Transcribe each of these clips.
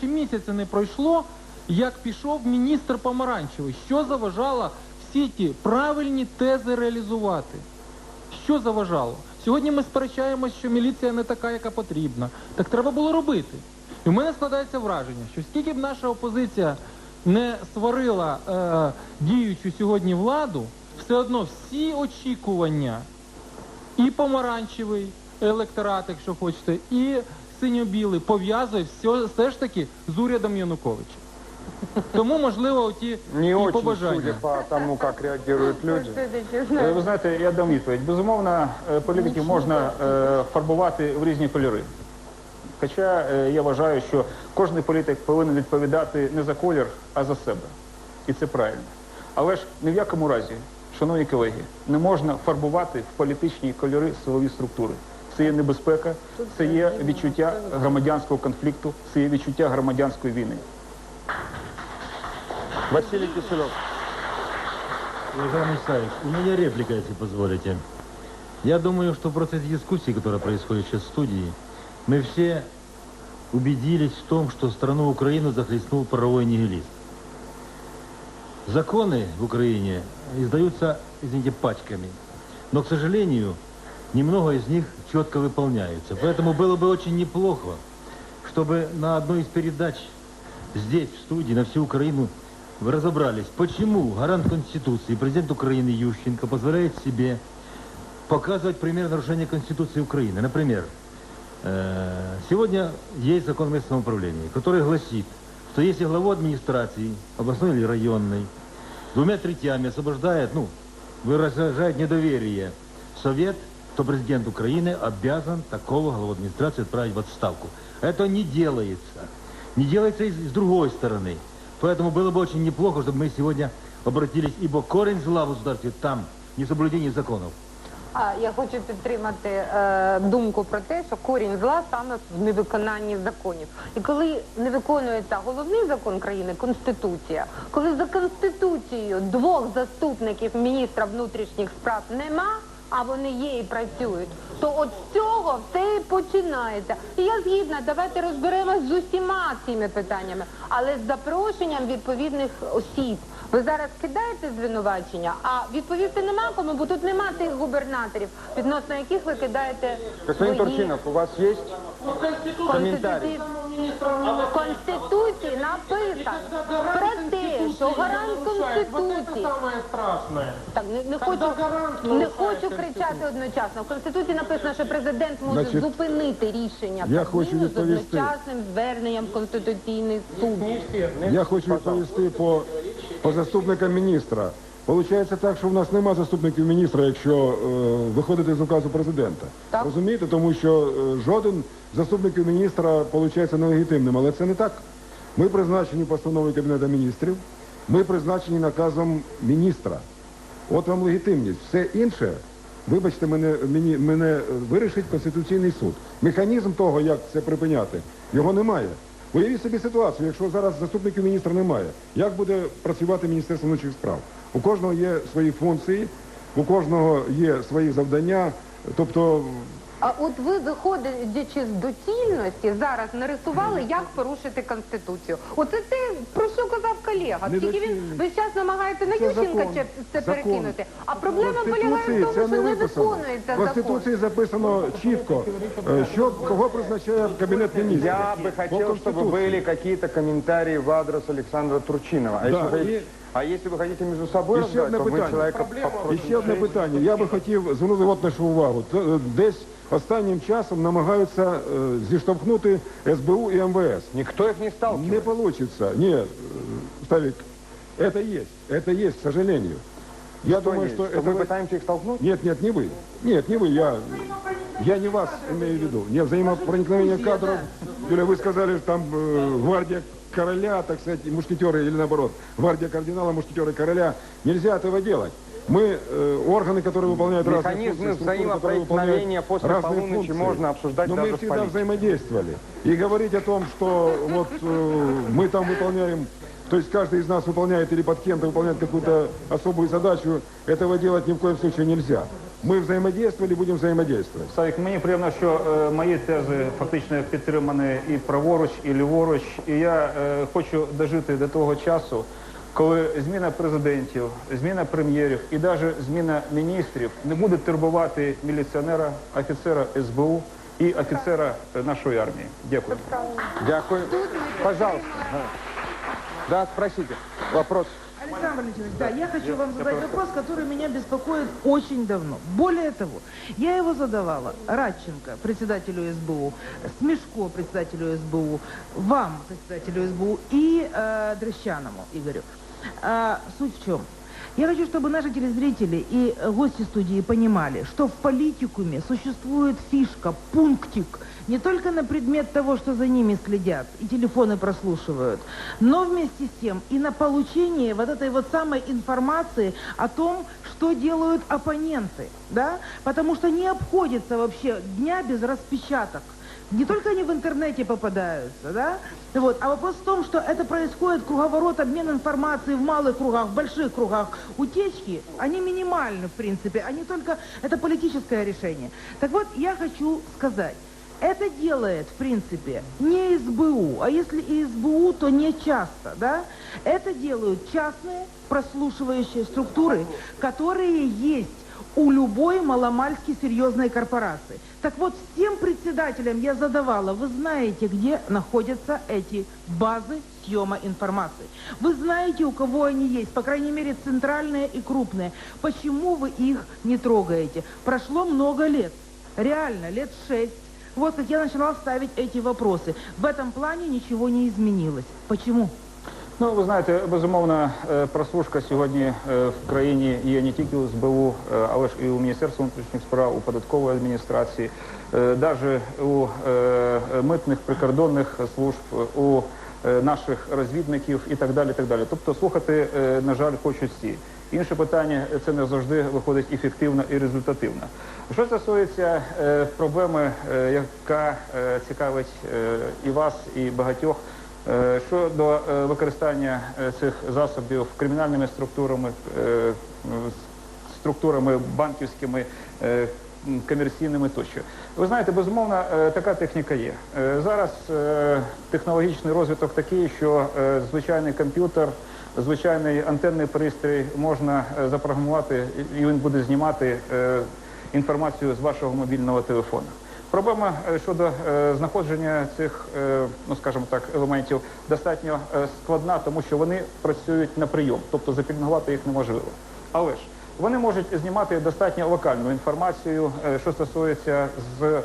ще місяця не пройшло, як пішов міністр Помаранчевий. Що заважало всі ті правильні тези реалізувати? Що заважало? Сьогодні ми сперечаємось, що міліція не така, яка потрібна. Так треба було робити. І в мене складається враження, що скільки б наша опозиція не сварила е, діючу сьогодні владу, все одно всі очікування і помаранчевий електорат, якщо хочете, і синьо-білий пов'язує все, все ж таки з урядом Януковича. Тому, можливо, оті Не і очень, побажання. судя по тому, как реагируют люди. Е, Ви знаєте, я дам відповідь. Безумовно, е, політиків можна е, фарбувати в різні кольори. Хоча е, я вважаю, що кожен політик повинен відповідати не за колір, а за себе. І це правильно. Але ж ні в якому разі, шановні колеги, не можна фарбувати в політичні кольори силові структури Це є небезпека, це є відчуття громадянського конфлікту, це є відчуття громадянської війни. Василий Киселев. Уважаемый Савич, у меня реплика, если позволите. Я думаю, что в процессе дискуссии, которая происходит сейчас в студии, мы все убедились в том, что страну Украину захлестнул правовой нигилизм. Законы в Украине издаются, извините, пачками. Но, к сожалению, немного из них четко выполняются. Поэтому было бы очень неплохо, чтобы на одной из передач здесь, в студии, на всю Украину, вы разобрались, почему гарант Конституции, президент Украины Ющенко позволяет себе показывать пример нарушения Конституции Украины. Например, э, сегодня есть закон о местном самоуправлении, который гласит, что если главу администрации, областной или районной, двумя третьями освобождает, ну, выражает недоверие Совет, то президент Украины обязан такого главу администрации отправить в отставку. Это не делается. Не делается и с другой стороны. Поэтому было бы очень неплохо, чтобы мы сегодня обратились, ибо корень зла в государстве там, несоблюдение законов. А я хочу підтримати е, думку про те, що корінь зла саме в невиконанні законів. І коли не виконується головний закон країни Конституція, коли за конституцією двох заступників міністра внутрішніх справ нема. А вони є і працюють, то от з цього все і починається. І я згідна, давайте розберемось з усіма цими питаннями, але з запрошенням відповідних осіб. Ви зараз кидаєте звинувачення, а відповісти нема кому, бо тут нема тих губернаторів, відносно яких ви кидаєте Господин свої Турчинов, у вас есть комментарий? в Конституції написано про те, що гарант Конституції. Так, не, не хочу, не хочу кричати одночасно. В Конституції написано, що президент може Значить, зупинити рішення я хочу з відповісти. одночасним зверненням в Конституційний суд. Я хочу відповісти по, по заступникам міністра. Получається так, що в нас нема заступників міністра, якщо е, виходити з указу президента. Так. Розумієте? Тому що е, жоден заступників міністра виходить нелегітимним. Але це не так. Ми призначені постановою Кабінету міністрів, ми призначені наказом міністра. От вам легітимність. Все інше, вибачте, мене, мені, мене вирішить Конституційний суд. Механізм того, як це припиняти, його немає. Уявіть собі ситуацію, якщо зараз заступників міністра немає, як буде працювати Міністерство внутрішніх справ? У кожного є свої функції, у кожного є свої завдання. Тобто А от ви, виходячи з доцільності, зараз нарисували, як порушити Конституцію. Оце те, про що казав колега. Тільки він Недоцільність. весь час намагається на Це Ющенка закон. це, це Закон. перекинути. А проблема Конституції полягає в тому, це що не виписано. виконується В закон. Конституції записано чітко, е, що кого призначає Кабінет міністрів. Я бы По хотел, чтобы Конституції. были какие-то комментарии в адрес Александра Турчинова. А, Да, если, вы, и- а если вы хотите между собой І ще разговаривать, одне то вы человека питання. попросите І ще одне шесть. питання. Я би хотів звернути от нашу увагу. Це, е, Десь останнім часом намагаються е, зіштовхнути СБУ і МВС. Никто их не сталкивает. Не получится. Нет, э, Старик, это есть. Это есть, к сожалению. Я Что думаю, есть? что Что это... мы пытаемся их столкнуть? Нет, нет, не вы. Нет, не вы. Я, я не вас имею в виду. Не взаимопроникновение кадров. Юля, вы сказали, что там э, гвардия короля, так сказать, и мушкетеры, или наоборот, гвардия кардинала, мушкетеры короля. Нельзя этого делать. Мы, э, органы, которые выполняют разные Механизмы функции, структуры, которые взаимопроникновения выполняют после разные полуночи функции. можно обсуждать Но даже мы в всегда политике. взаимодействовали. И говорить о том, что вот э, мы там выполняем, то есть каждый из нас выполняет или под кем-то выполняет какую-то особую задачу, этого делать ни в коем случае нельзя. Мы взаимодействовали, будем взаимодействовать. Савік, мені приємно, що е, мої тези фактично підтримані і праворуч, і ліворуч. І я е, хочу дожити до того часу, коли зміна президентів, зміна прем'єрів і навіть зміна міністрів не буде турбувати міліціонера, офіцера СБУ і офіцера е, нашої армії. Дякую. Дякую. Пожалуйста. Да, спросите. Вопрос. Александр Валентинович, да, я хочу вам задать вопрос, который меня беспокоит очень давно. Более того, я его задавала Радченко, председателю СБУ, Смешко, председателю СБУ, вам, председателю СБУ, и э, Дрыщаному Игорю. А, суть в чем? Я хочу, чтобы наши телезрители и э, гости студии понимали, что в политикуме существует фишка, пунктик, не только на предмет того, что за ними следят и телефоны прослушивают, но вместе с тем и на получение вот этой вот самой информации о том, что делают оппоненты, да? Потому что не обходится вообще дня без распечаток. Не только они в интернете попадаются, да? Вот. А вопрос в том, что это происходит круговорот, обмен информацией в малых кругах, в больших кругах. Утечки, они минимальны, в принципе, они только, это политическое решение. Так вот, я хочу сказать, это делает, в принципе, не СБУ, а если и СБУ, то не часто, да? Это делают частные прослушивающие структуры, которые есть у любой маломальски серьезной корпорации. Так вот, всем председателям я задавала, вы знаете, где находятся эти базы съема информации. Вы знаете, у кого они есть, по крайней мере, центральные и крупные. Почему вы их не трогаете? Прошло много лет, реально, лет шесть. Вот как я начала ставить эти вопросы. В этом плане ничего не изменилось. Почему? Ну, ви знаєте, безумовно, е, прослушка сьогодні е, в країні є не тільки у СБУ, е, але ж і у Міністерства внутрішніх справ, у податкової адміністрації, навіть у митних прикордонних служб, у наших розвідників і так далі. так далі. Тобто слухати, на жаль, хочуть всі. Інше питання це не завжди виходить ефективно і результативно. Що стосується проблеми, яка цікавить і вас, і багатьох. Е, Щодо е, використання е, цих засобів кримінальними структурами, структурами банківськими, комерційними тощо. Ви знаєте, безумовно, така техніка є. Зараз технологічний розвиток такий, що звичайний комп'ютер, звичайний антенний пристрій можна запрограмувати, і він буде знімати інформацію з вашого мобільного телефону. Проблема е, щодо е, знаходження цих, е, ну скажімо так, елементів достатньо складна, тому що вони працюють на прийом, тобто запільнувати їх неможливо. Але ж вони можуть знімати достатньо локальну інформацію, що стосується з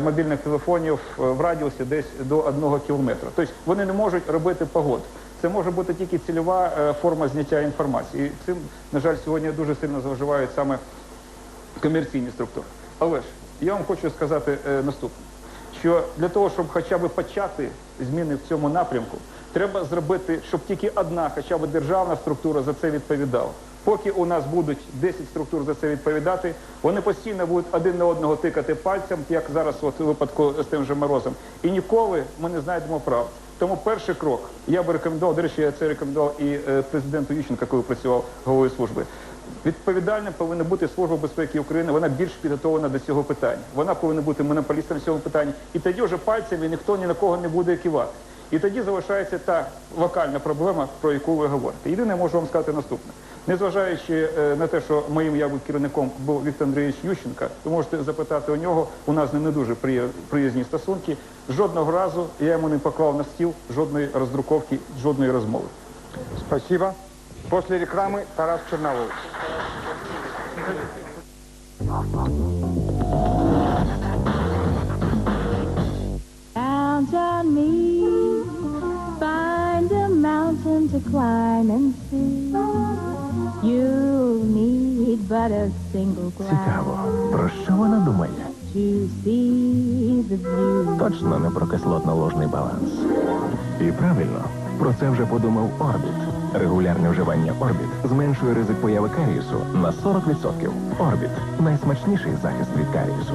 мобільних телефонів в радіусі десь до одного кілометра. Тобто вони не можуть робити погод. Це може бути тільки цільова форма зняття інформації. І цим, на жаль, сьогодні дуже сильно зловживають саме комерційні структури. Але ж я вам хочу сказати е, наступне, що для того, щоб хоча б почати зміни в цьому напрямку, треба зробити, щоб тільки одна, хоча б державна структура за це відповідала. Поки у нас будуть 10 структур за це відповідати, вони постійно будуть один на одного тикати пальцем, як зараз от у випадку з тим же морозом. І ніколи ми не знайдемо прав. Тому перший крок я би рекомендував, до речі, я це рекомендував і е, президенту Ющенка, коли працював головою служби. Відповідальним повинна бути Служба безпеки України, вона більш підготовлена до цього питання. Вона повинна бути монополістом в цьому питанні. І тоді вже пальцями ніхто ні на кого не буде кивати. І тоді залишається та локальна проблема, про яку ви говорите. Єдине, можу вам сказати наступне. Незважаючи е, на те, що моїм я був керівником був Віктор Андрійович Ющенка, ви можете запитати у нього, у нас не дуже приязні стосунки. Жодного разу я йому не поклав на стіл жодної роздруковки, жодної розмови. Спасибо. После рекламы Тарас Черновой. Count on me, find a mountain to climb and see. You'll need but a single Цікаво, про що вона думає? to see the view. Точно не про кислотно-ложний баланс. І правильно, про це вже подумав Орбіт. Регулярне вживання Орбіт зменшує ризик появи карієсу на 40%. Орбіт найсмачніший захист від карієсу.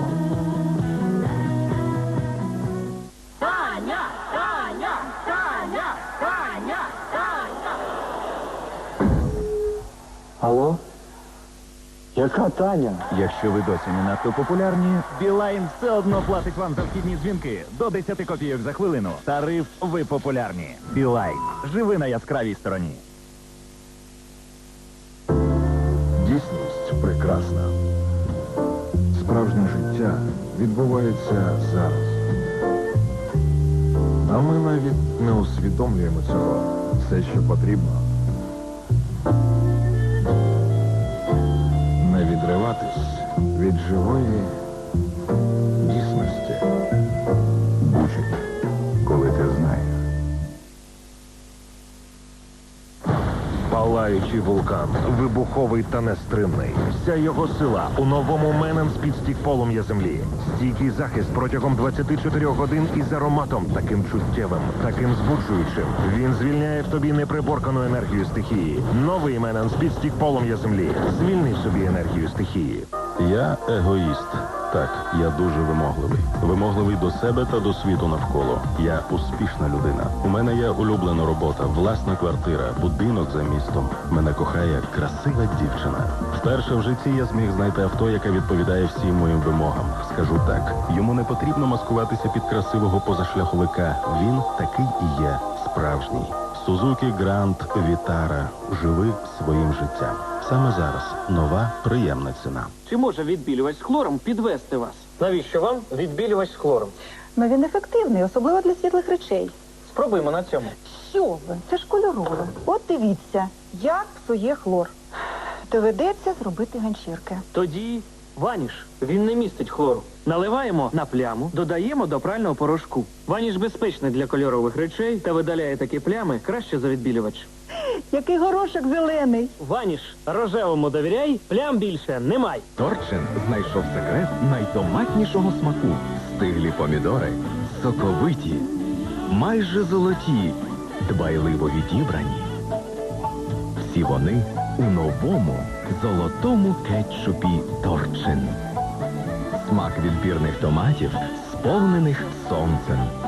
Алло? Яка Таня? Якщо ви досі не надто популярні, Білайн все одно платить вам за вхідні дзвінки до 10 копійок за хвилину. Тариф ви популярні. Білайн. Живи на яскравій стороні. Відбувається зараз. А ми навіть не усвідомлюємо цього. Все, що потрібно. Не відриватись від живої Палаючий вулкан, вибуховий та нестримний. Вся його сила у новому менен з під стік полум'я землі. Стійкий захист протягом 24 годин із ароматом таким чуттєвим, таким збуджуючим. Він звільняє в тобі неприборкану енергію стихії. Новий менен з під стік полум'я землі. Звільни собі енергію стихії. Я егоїст. Так, я дуже вимогливий. Вимогливий до себе та до світу навколо. Я успішна людина. У мене є улюблена робота, власна квартира, будинок за містом. Мене кохає красива дівчина. Вперше в житті я зміг знайти авто, яке відповідає всім моїм вимогам. Скажу так, йому не потрібно маскуватися під красивого позашляховика. Він такий і є справжній. Сузуки Гранд Вітара. Живи своїм життям. Саме зараз нова приємна ціна. Чи може відбілювач з хлором підвести вас? Навіщо вам відбілювач з хлором? Ну він ефективний, особливо для світлих речей. Спробуємо на цьому. Що ви? Це ж кольорове. От дивіться, як псує хлор. Доведеться зробити ганчірки. Тоді ваніш. Він не містить хлору. Наливаємо на пляму, додаємо до прального порошку. Ваніш безпечний для кольорових речей та видаляє такі плями краще за відбілювач. Який горошок зелений. Ваніш, рожевому довіряй, плям більше немай. Торчин знайшов секрет найтоматнішого смаку. Стиглі помідори, соковиті, майже золоті, дбайливо відібрані. Всі вони у новому золотому кетчупі Торчин. Смак відбірних томатів, сповнених сонцем.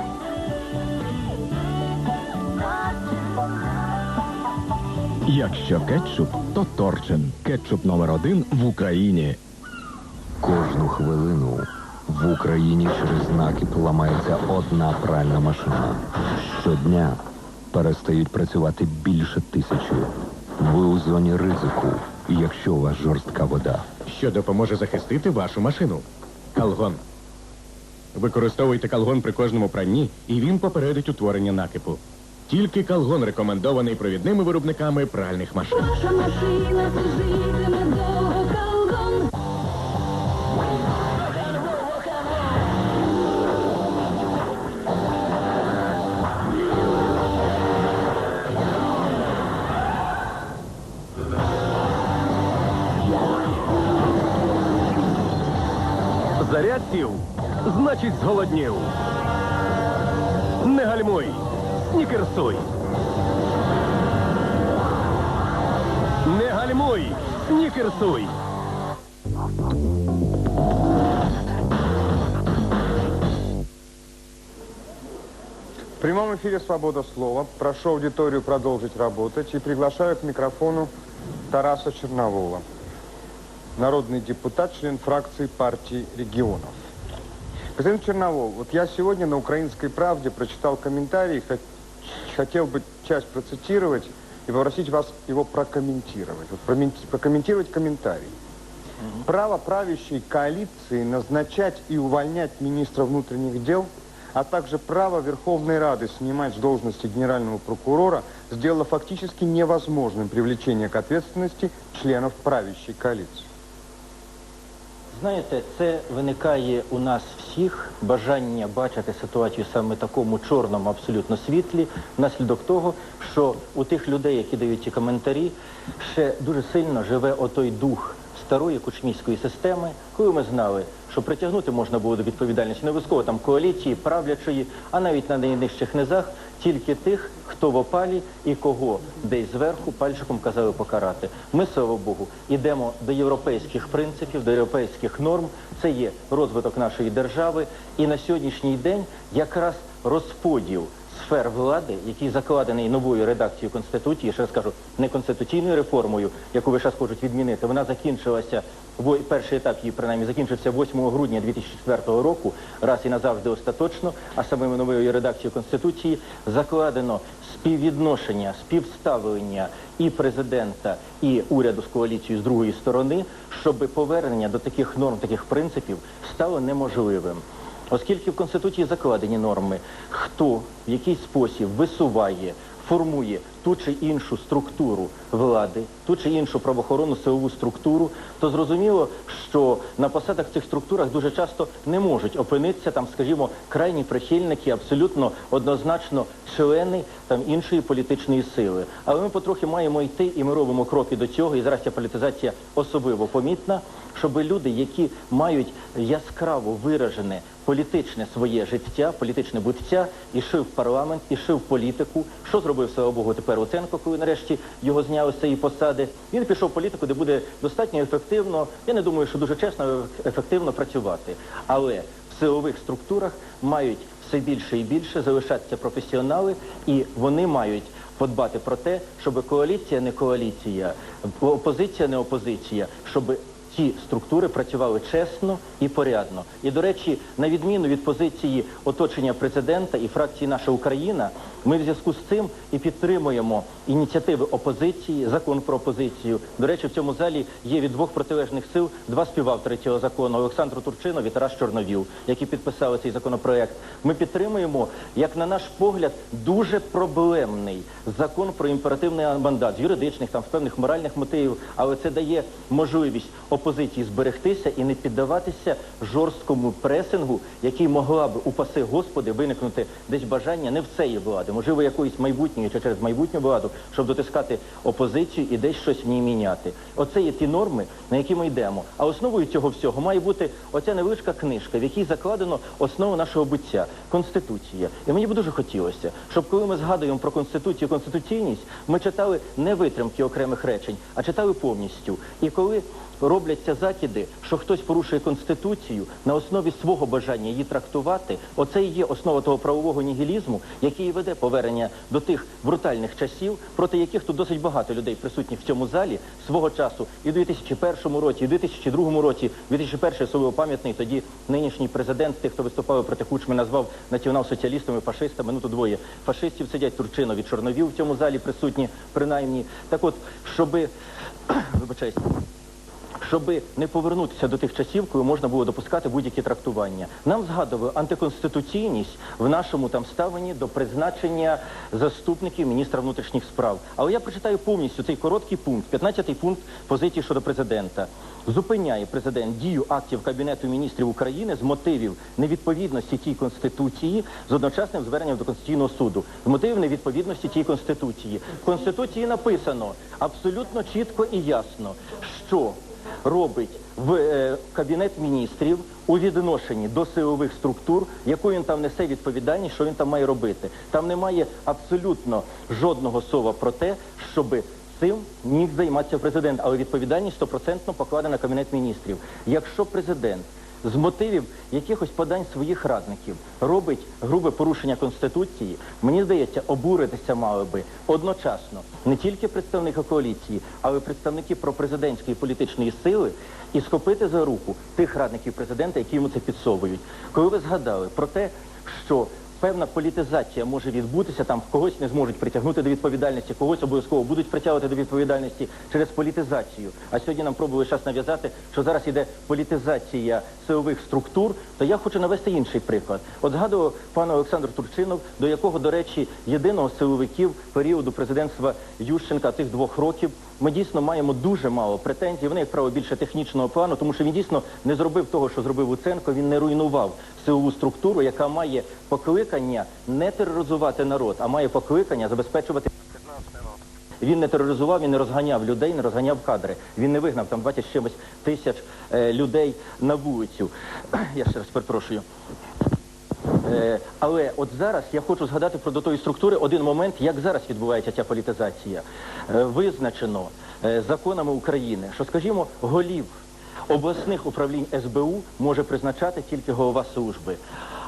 Якщо кетчуп, то Торчин. Кетчуп номер один в Україні. Кожну хвилину в Україні через накіп ламається одна пральна машина. Щодня перестають працювати більше тисячі. Ви у зоні ризику, якщо у вас жорстка вода. що допоможе захистити вашу машину. Калгон. Використовуйте калгон при кожному пранні, і він попередить утворення накипу. Тільки калгон рекомендований провідними виробниками пральних машин. Ваша машина служитиме довго колгон. Заряд сів, значить зголоднів. Не гальмуй, снікерсуй. Не гальмуй, снікерсуй. В прямом эфире «Свобода слова». Прошу аудиторию продолжить работать и приглашаю к микрофону Тараса Чернового, народный депутат, член фракции партии регионов. Господин Черновол, вот я сегодня на «Украинской правде» прочитал комментарий, хотел бы часть процитировать и попросить вас его прокомментировать. Вот прокомментировать комментарий. Право правящей коалиции назначать и увольнять министра внутренних дел, а также право Верховной Рады снимать с должности генерального прокурора сделало фактически невозможным привлечение к ответственности членов правящей коалиции. Знаєте, це виникає у нас всіх бажання бачити ситуацію саме такому чорному абсолютно світлі, внаслідок того, що у тих людей, які дають ці коментарі, ще дуже сильно живе отой дух старої кучмійської системи, коли ми знали, що притягнути можна було до відповідальності не обов'язково там коаліції, правлячої, а навіть на найнижчих низах, тільки тих, хто в опалі і кого десь зверху пальчиком казали покарати. Ми, слава Богу, йдемо до європейських принципів, до європейських норм. Це є розвиток нашої держави. І на сьогоднішній день якраз розподіл сфер влади, який закладений новою редакцією Конституції, ще раз кажу, не конституційною реформою, яку ви зараз хочуть відмінити, вона закінчилася, перший етап її принаймні закінчився 8 грудня 2004 року, раз і назавжди остаточно, а саме новою редакцією Конституції закладено співвідношення, співставлення і президента, і уряду з коаліцією з другої сторони, щоб повернення до таких норм, таких принципів стало неможливим. Оскільки в Конституції закладені норми, хто в який спосіб висуває, формує ту чи іншу структуру влади, ту чи іншу правоохоронну силову структуру, то зрозуміло, що на посадах цих структурах дуже часто не можуть опинитися там, скажімо, крайні прихильники, абсолютно однозначно члени там іншої політичної сили. Але ми потрохи маємо йти, і ми робимо кроки до цього. І зараз ця політизація особливо помітна, щоб люди, які мають яскраво виражене політичне своє життя, політичне буття, ішли в парламент, ішли в політику. Що зробив слава Богу тепер Оценко, коли нарешті його зняли з цієї посади? Він пішов в політику, де буде достатньо ефективно. Я не думаю, що дуже чесно, ефективно працювати. Але в силових структурах мають все більше і більше залишатися професіонали, і вони мають подбати про те, щоб коаліція не коаліція, опозиція не опозиція, щоб ці структури працювали чесно і порядно. І, до речі, на відміну від позиції оточення президента і фракції Наша Україна, ми в зв'язку з цим і підтримуємо ініціативи опозиції, закон про опозицію. До речі, в цьому залі є від двох протилежних сил два співавтори цього закону Олександр Турчинов і Тарас Чорновіл, які підписали цей законопроект. Ми підтримуємо, як на наш погляд, дуже проблемний закон про імперативний мандат з юридичних, там з певних моральних мотивів, але це дає можливість опозиції зберегтися і не піддаватися жорсткому пресингу, який могла б, упаси Господи, виникнути десь бажання не в цієї влади, можливо, якоїсь майбутньої чи через майбутню владу, щоб дотискати опозицію і десь щось в ній міняти. Оце є ті норми, на які ми йдемо. А основою цього всього має бути оця невеличка книжка, в якій закладено основу нашого буття Конституція. І мені б дуже хотілося, щоб коли ми згадуємо про Конституцію, конституційність, ми читали не витримки окремих речень, а читали повністю. І коли робляться закиди, що хтось порушує конституцію на основі свого бажання її трактувати. Оце і є основа того правового нігілізму, який веде повернення до тих брутальних часів, проти яких тут досить багато людей присутніх в цьому залі свого часу і в 2001 році, і в 2002 році, 2001 особливо пам'ятний тоді нинішній президент, тих, хто виступав проти Кучми, назвав націонал-соціалістами, фашистами. Ну то двоє фашистів сидять Турчинов і Чорновіл в цьому залі присутні, принаймні. Так от, щоби вибачаюсь щоб не повернутися до тих часів, коли можна було допускати будь-які трактування. Нам згадували антиконституційність в нашому там ставленні до призначення заступників міністра внутрішніх справ. Але я прочитаю повністю цей короткий пункт, 15-й пункт позиції щодо президента. Зупиняє президент дію актів Кабінету міністрів України з мотивів невідповідності тій конституції з одночасним зверненням до Конституційного суду. З мотивів невідповідності тій конституції. В конституції написано абсолютно чітко і ясно, що робить в е, кабінет міністрів у відношенні до силових структур, яку він там несе відповідальність, що він там має робити. Там немає абсолютно жодного слова про те, щоби Цим міг займатися президент, але відповідальність стопроцентно покладена на кабінет міністрів. Якщо президент з мотивів якихось подань своїх радників робить грубе порушення конституції, мені здається, обуритися мали би одночасно не тільки представники коаліції, але й представники пропрезидентської політичної сили і схопити за руку тих радників президента, які йому це підсовують. Коли ви згадали про те, що Певна політизація може відбутися, там когось не зможуть притягнути до відповідальності, когось обов'язково будуть притягувати до відповідальності через політизацію. А сьогодні нам пробували час нав'язати, що зараз іде політизація силових структур. То я хочу навести інший приклад. От згадував пан Олександр Турчинов, до якого, до речі, єдиного силовиків періоду президентства Ющенка тих двох років. Ми дійсно маємо дуже мало претензій. Вони, як правило, більше технічного плану, тому що він дійсно не зробив того, що зробив Луценко. Він не руйнував силову структуру, яка має покликання не тероризувати народ, а має покликання забезпечувати. Він не тероризував, він не розганяв людей, не розганяв кадри. Він не вигнав там 20 з чимось тисяч е, людей на вулицю. Я ще раз перепрошую. Е, але от зараз я хочу згадати про до тої структури один момент, як зараз відбувається ця політизація. Е, визначено е, законами України, що, скажімо, голів обласних управлінь СБУ може призначати тільки голова служби.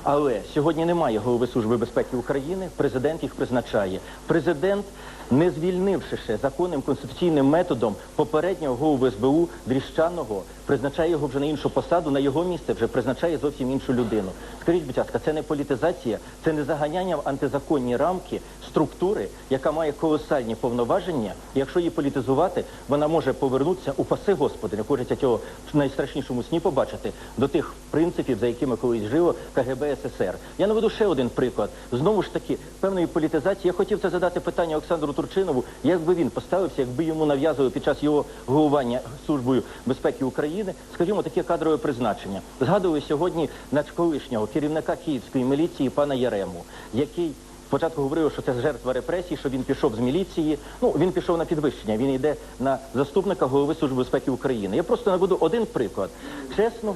Але сьогодні немає голови Служби безпеки України, президент їх призначає. Президент, не звільнивши ще законним конституційним методом попереднього голову СБУ Дріщаного, призначає його вже на іншу посаду, на його місце вже призначає зовсім іншу людину. Скажіть, будь ласка, це не політизація, це не заганяння в антизаконні рамки структури, яка має колосальні повноваження. Якщо її політизувати, вона може повернутися у паси Господи, не хочеться цього в найстрашнішому сні побачити, до тих принципів, за якими колись жило КГБ СССР. Я наведу ще один приклад. Знову ж таки, певної політизації. Я хотів це задати питання Олександру Турчинову, як би він поставився, якби йому нав'язували під час його головування Службою безпеки України, скажімо, таке кадрове призначення. Згадували сьогодні колишнього керівника київської міліції пана Ярему, який Спочатку говорили, що це жертва репресій, що він пішов з міліції. Ну, він пішов на підвищення, він йде на заступника голови Служби безпеки України. Я просто наведу один приклад. Чесного.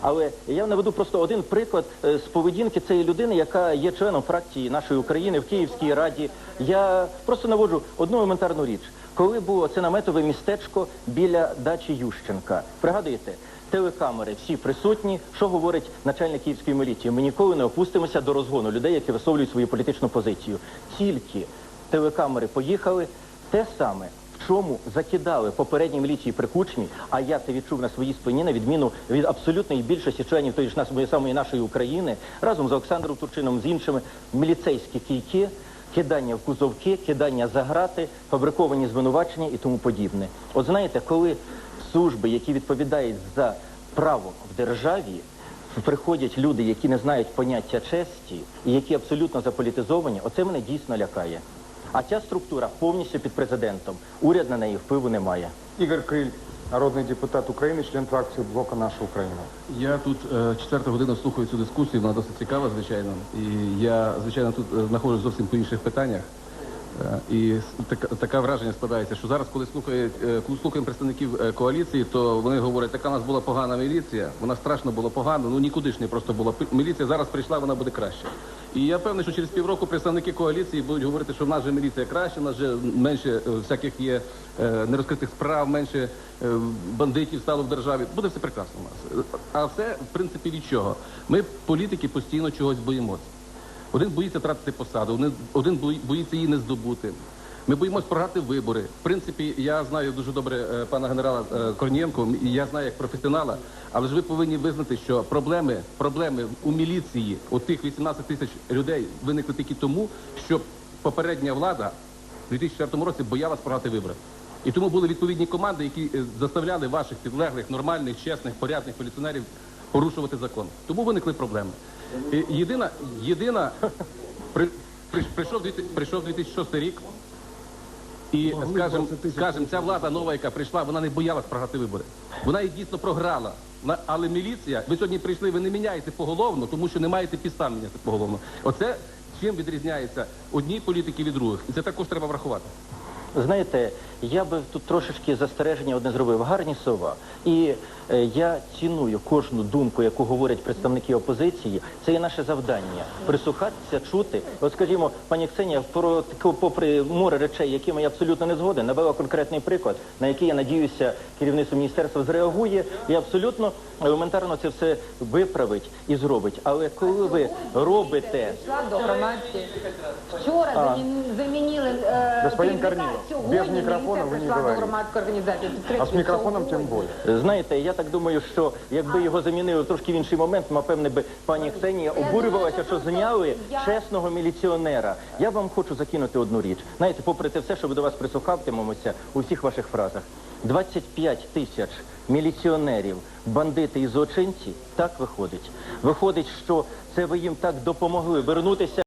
Але я наведу просто один приклад е, з поведінки цієї людини, яка є членом фракції нашої України в Київській раді. Я просто наводжу одну елементарну річ. Коли було це наметове містечко біля дачі Ющенка, пригадуєте? Телекамери всі присутні. Що говорить начальник київської міліції? Ми ніколи не опустимося до розгону людей, які висловлюють свою політичну позицію. Тільки телекамери поїхали, те саме чому закидали попередні міліції при кучмі, а я це відчув на своїй спині, на відміну від абсолютної більшості членів тої ж нас- самої нашої України, разом з Олександром Турчином, з іншими міліцейські кійки, кидання в кузовки, кидання за грати, фабриковані звинувачення і тому подібне. От знаєте, коли служби, які відповідають за право в державі, приходять люди, які не знають поняття честі і які абсолютно заполітизовані, оце мене дійсно лякає. А ця структура повністю під президентом. Уряд на неї впливу не має. Игорь Крыль, народный депутат Украины, член фракции блока «Наша Украина». Я тут е, четверту годину слухаю цю дискусію, вона досить цікава, звичайно. І я, звичайно, тут е, знаходжусь зовсім по інших питаннях. Е, І така, таке враження складається, що зараз, коли слухає, е, коли слухаємо представників е, коаліції, то вони говорять, така у нас була погана міліція, вона страшно була погана, ну нікуди ж не просто була. Міліція зараз прийшла, вона буде краще. І я певний, що через півроку представники коаліції будуть говорити, що в нас же міліція краще, в нас же менше всяких є нерозкритих справ, менше бандитів стало в державі. Буде все прекрасно у нас. А все, в принципі, від чого? Ми, політики, постійно чогось боїмося. Один боїться втратити посаду, один- боїться її не здобути. Ми боїмось програти вибори. В принципі, я знаю дуже добре е, пана генерала е, Корнієнко, і я знаю як професіонала, але ж ви повинні визнати, що проблеми, проблеми у міліції, у тих 18 тисяч людей виникли тільки тому, що попередня влада в 2004 році боялась програти вибори. І тому були відповідні команди, які е, заставляли ваших підлеглих, нормальних, чесних, порядних міліціонерів порушувати закон. Тому виникли проблеми. І єдина, єдина при, при, прийшов, 2000 прийшов 2006 рік, і скажем, скажем, ця влада нова, яка прийшла, вона не боялась програти вибори. Вона їх дійсно програла. На- Але міліція, ви сьогодні прийшли, ви не міняєте поголовно, тому що не маєте підстав міняти поголовно. Оце чим відрізняється одні політики від других. І це також треба врахувати. Знаєте, я би тут трошечки застереження одне зробив. Гарні слова. І е, я ціную кожну думку, яку говорять представники опозиції. Це є наше завдання. Прислухатися, чути. От скажімо, пані Ксенія, про попри море речей, якими я абсолютно не згоден, навела конкретний приклад, на який я надіюся, керівництво міністерства зреагує і абсолютно елементарно це все виправить і зробить. Але коли ви робите до громадської. Вчора замінили е, Господин керівника, Корнилов, сьогодні мікрофона ви не говорите. А микрофоном сьогодні. тем более. Знаєте, я так думаю, що якби його замінили трошки в інший момент, напевне би пані Ксенія обурювалася, що зняли чесного міліціонера. Я вам хочу закинути одну річ. Знаєте, попри те все, що ви до вас прислухатимемося у всіх ваших фразах. 25 тисяч міліціонерів, бандити і злочинці, так виходить. Виходить, що це ви їм так допомогли вернутися.